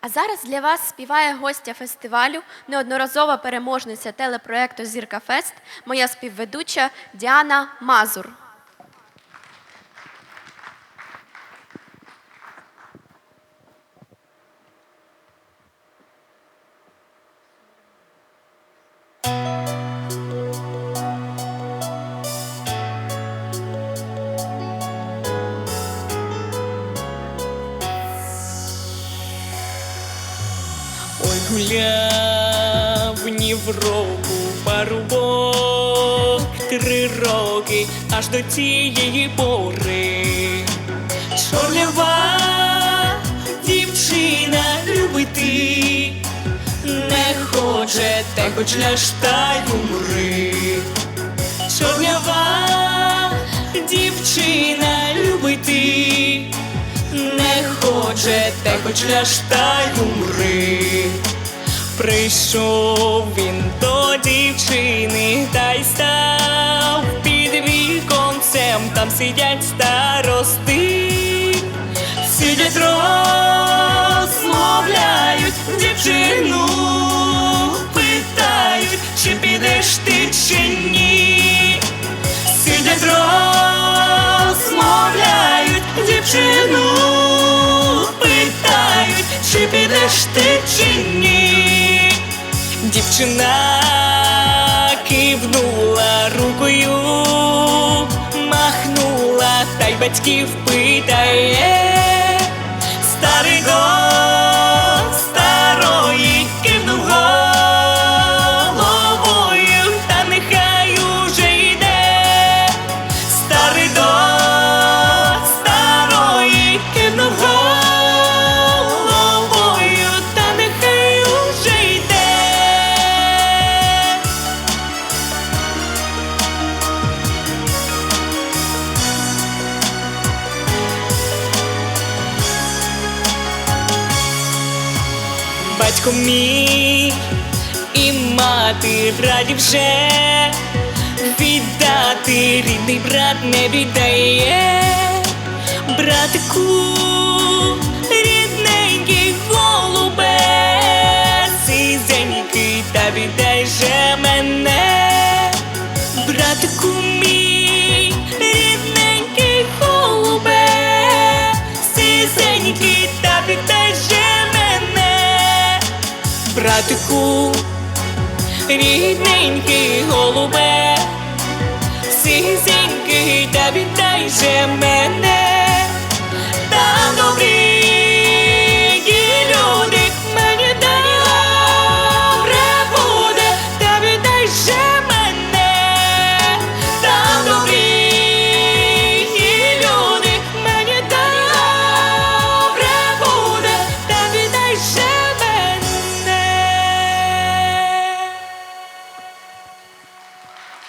А зараз для вас співає гостя фестивалю, неодноразова переможниця телепроекту Зірка Фест, моя співведуча Діана Мазур. Гуляв в року парубок три роки аж до цієї пори. Чорлява дівчина любити не хоче, те хоч ляж та й умри. Чорлява дівчина любити не хоче, те хоч ляж та й умри. Прийшов він до дівчини та й став під віконцем, там сидять старости, сидять розмовляють дівчину, питають, чи підеш ти чи ні. Сидять розмовляють дівчину, Дівчина кивнула рукою, махнула та й батьків питає. Старий до Батько мій і мати раді вже. Віддати рідний брат не віддає, братику, рідненький голубе, сизенький, та віддай же мене, братику мій, братику, рідненький голубе, сизенький, та віддай же мене.